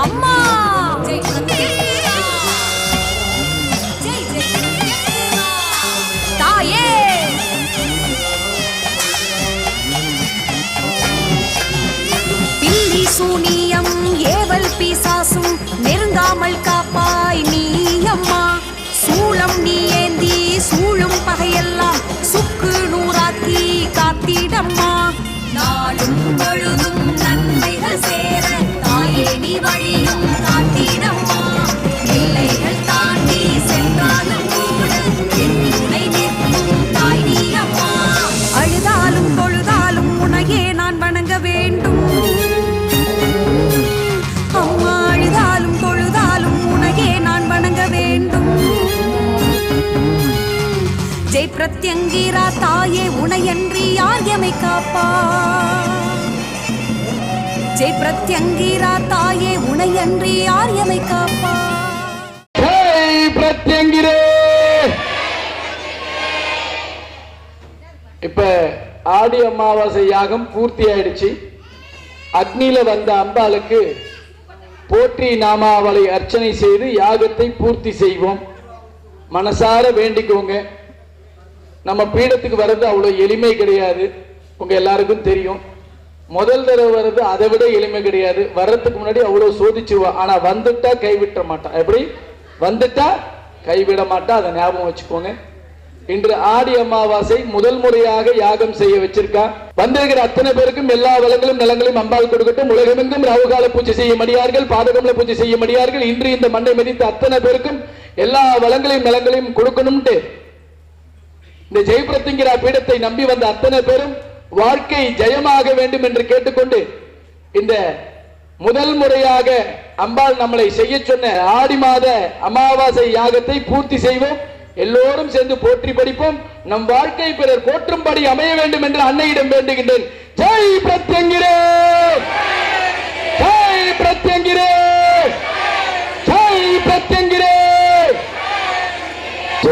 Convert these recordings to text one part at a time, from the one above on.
அம்மா! தாயே! பில்லி சூனியம் ஏவல் பிசாசும் நெருங்காமல் காப்பாய் நீ அம்மா! சூளம் நீ ஏந்தி சூழும் பகையெல்லாம் சுக்கு நூறாக்கி காத்திடம்மா! நாளும் பொழுதும் நன்றி பிரத்யங்கீரா தாயே உனையன்றி யார் எமை காப்பா? ஜெய் பிரத்யங்கீரா தாயே உனையன்றி யார் எமை காப்பா? ஜெய் பிரத்யங்கிரே இப்ப ஆடி அமாவாசை யாகம் பூர்த்தி ஆயிடுச்சு அக்னியில வந்த அம்பாளுக்கு போற்றி நாமாவளை அர்ச்சனை செய்து யாகத்தை பூர்த்தி செய்வோம். மனசார வேண்டிக்கோங்க. நம்ம பீடத்துக்கு வர்றது அவ்வளவு எளிமை கிடையாது. உங்க எல்லாருக்கும் தெரியும். முதல் தடவை வர்றது அதை விட எளிமை கிடையாது. வர்றதுக்கு முன்னாடி அவ்வளவு சோதிச்சிருவா ஆனா வந்துட்டா கைவிட்ட மாட்டான் எப்படி? வந்துட்டா கைவிட மாட்டா. அதை ஞாபகம் வச்சுக்கோங்க. இன்று ஆடி அமாவாசை முதல் முறையாக யாகம் செய்ய வச்சிருக்கா. வந்திருக்கிற அத்தனை பேருக்கும் எல்லா வளங்களும் நலங்களும் அம்பாள் கொடுக்கட்டும். உலகமெங்கும் ராவுகால பூஜை செய்ய மடியார்கள் பாதகம்ல பூஜை செய்ய மடியார்கள். இன்று இந்த மண்டை மிதித்த அத்தனை பேருக்கும் எல்லா வளங்களையும் நலங்களையும் கொடுக்கணும்ட்டு இந்த ஜெயபிரத்திங்கிரா பீடத்தை நம்பி வந்த அத்தனை பேரும் வாழ்க்கை ஜெயமாக வேண்டும் என்று கேட்டுக்கொண்டு இந்த முதல் முறையாக அம்பாள் நம்மளை செய்ய சொன்ன ஆடி மாத அமாவாசை யாகத்தை பூர்த்தி செய்வோம். எல்லோரும் சேர்ந்து போற்றி படிப்போம். நம் வாழ்க்கை பிறர் போற்றும்படி அமைய வேண்டும் என்று அன்னையிடம் வேண்டுகின்றேன். ஜெய் பிரத்யங்கிரே! ஜெய் பிரத்யங்கிரே ஜெய் பிரத்யங்கிரே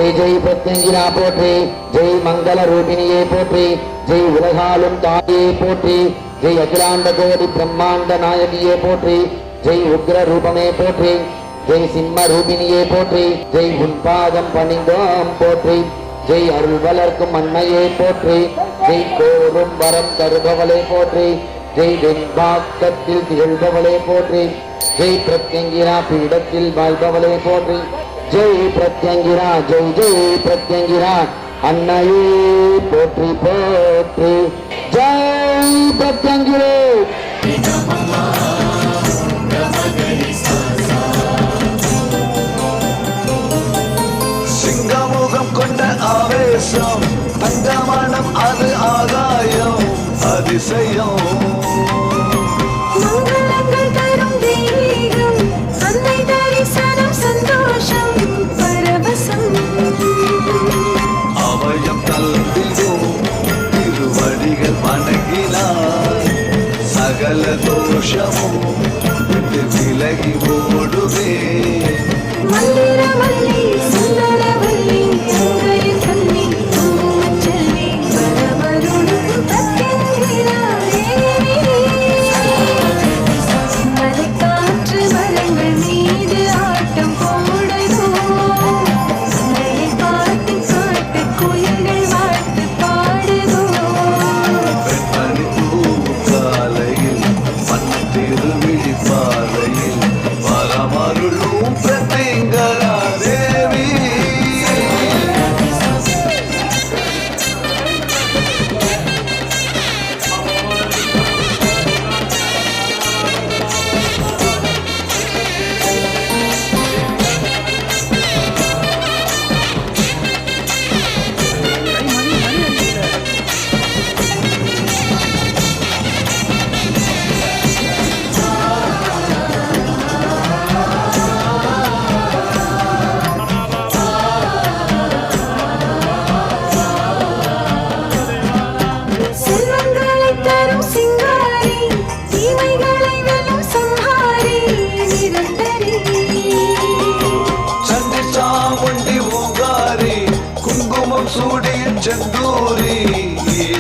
ஜெய் ஜெய் பிரத்யங்கிரா போற்றி ஜெய் மங்கள ரூபிணியே போற்றி ஜெய் உலகாலும் தாயை போற்றி ஜெய் அகிலாண்ட கோடி பிரம்மாண்ட நாயகியே போற்றி ஜெய் உக்ர ரூபமே போற்றி ஜெய் சிம்ம ரூபிணியே போற்றி ஜெய் உன்பாதம் பணிந்தோம் போற்றி ஜெய் அருள் வளர்க்கும் அன்னையே போற்றி ஜெய் கோரும் வரம் தருபவளை போற்றி ஜெய் வெண்பாக்கத்தில் திகழ்பவளை போற்றி ஜெய் பிரத்யங்கிரா பீடத்தில் வாழ்பவளை போற்றி ஜெய் பிரத்யங்கிரா ஜெய் ஜெய் பிரத்யங்கிரா அன்னையே போற்றி போற்றி. ஜெய் பிரத்யங்கிரே. சிங்கமுகம் கொண்ட ஆவேசம் தங்கமானம் அது ஆதாயம் அதிசயம். జల దోషము విలగి ఓడువే మల్లిర మల్లి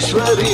ஈஸ்வரி